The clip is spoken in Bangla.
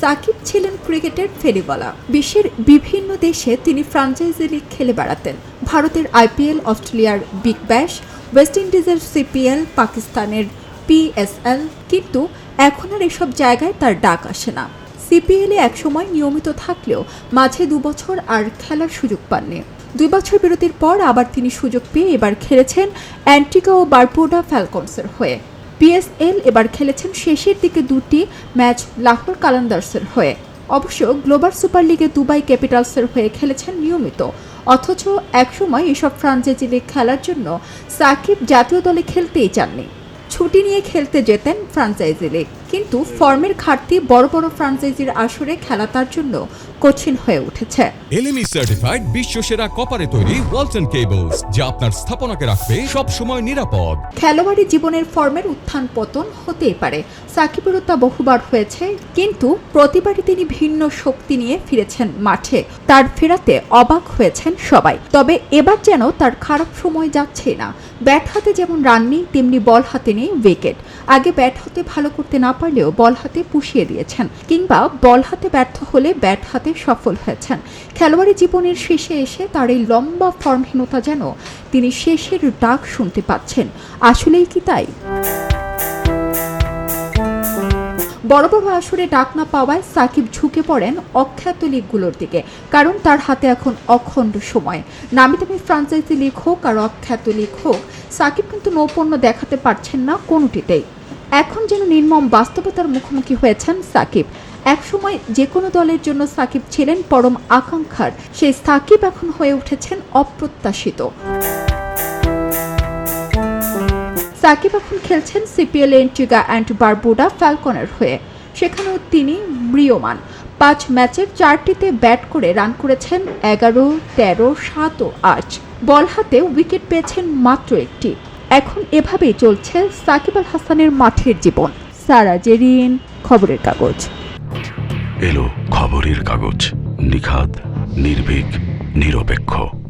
সাকিব ছিলেন ক্রিকেটের ফেরিওয়ালা। বিশ্বের বিভিন্ন দেশে তিনি ফ্রাঞ্চাইজি লিগ খেলে বেড়াতেন। ভারতের আইপিএল অস্ট্রেলিয়ার বিগ ব্যাশ ওয়েস্ট ইন্ডিজের সিপিএল পাকিস্তানের পিএসএল কিন্তু এখন আর এসব জায়গায় তার ডাক আসে না। সিপিএলে একসময় নিয়মিত থাকলেও মাঝে দুবছর আর খেলার সুযোগ পাননি। দুই বছর বিরতির পর আবার তিনি সুযোগ পেয়ে এবার খেলেছেন অ্যান্টিকা ও বারপুডা ফ্যালকনসের হয়ে। পিএসএল এবার খেলেছেন শেষের দিকে দুটি ম্যাচ লাহোর কালান্দার্সের হয়ে। অবশ্য গ্লোবাল সুপার লিগে দুবাই ক্যাপিটালসের হয়ে খেলেছেন নিয়মিত। অথচ একসময় এসব ফ্রাঞ্চাইজি লিগ খেলার জন্য সাকিব জাতীয় দলে খেলতেই চাননি। ছুটি নিয়ে খেলতে যেতেন ফ্রাঞ্চাইজি লিগ। কিন্তু ফর্মের ঘাটতি বড় বড় ফ্রাঞ্চাইজির আসরে খেলা তার জন্য কঠিন হয়ে উঠেছে। এলএমই সার্টিফাইড বিশ্ব সেরা কপারে তৈরি ওয়ালটন কেবলস যা আপনার স্থাপনাকে রাখবে সব সময় নিরাপদ। খেলোয়াড়ি জীবনের ফর্মের উত্থান পতন হতেই পারে। সাকিবেরও তা বহুবার হয়েছে কিন্তু প্রতিবারই তিনি ভিন্ন শক্তি নিয়ে ফিরেছেন মাঠে। তার ফেরাতে অবাক হয়েছেন সবাই। তবে এবার যেন তার খারাপ সময় যাচ্ছে না। ব্যাট হাতে যেমন রান নেই তেমনি বল হাতে নেই উইকেট। আগে ব্যাট হাতে ভালো করতে না পারলেও বল হাতে পুষিয়ে দিয়েছেন কিংবা বল হাতে ব্যর্থ হলে ব্যাট হাতে সফল হয়েছেন। খেলোয়াড়ি জীবনের শেষে এসে তার এই লম্বা ফর্মহীনতা যেন তিনি শেষের ডাক শুনতে পাচ্ছেন। আসলেই কি তাই? বড় বড় আসরে ডাক না পাওয়ায় সাকিব ঝুঁকে পড়েন অখ্যাত লিগগুলোর দিকে, কারণ তার হাতে এখন অখণ্ড সময়। নামি দামি ফ্রাঞ্চাইজি লিগ হোক আর অখ্যাত লিগ হোক, সাকিব কিন্তু নৌপণ্য দেখাতে পারছেন না কোনোটিতেই। এখন যেন নির্মম বাস্তবতার মুখোমুখি হয়েছেন সাকিব। একসময় যে কোনো দলের জন্য সাকিব ছিলেন পরম আকাঙ্ক্ষার। সেই সাকিব এখন হয়ে উঠেছেন অপ্রত্যাশিত। সাকিব এখন খেলছেন সিপিএল এন্টিগা অ্যান্ড বারবুডা ফ্যালকনের হয়ে। সেখানেও তিনি ম্রিয়মান। পাঁচ ম্যাচের চারটিতে ব্যাট করে রান করেছেন এগারো, তেরো সাত ও আট বল হাতে উইকেট পেয়েছেন মাত্র একটি। এখন এভাবেই চলছে সাকিব আল হাসানের মাঠের জীবন। সারা জেরিন খবরের কাগজ। এলো খবরের কাগজ। নিখাদ, নির্ভীক, নিরপেক্ষ।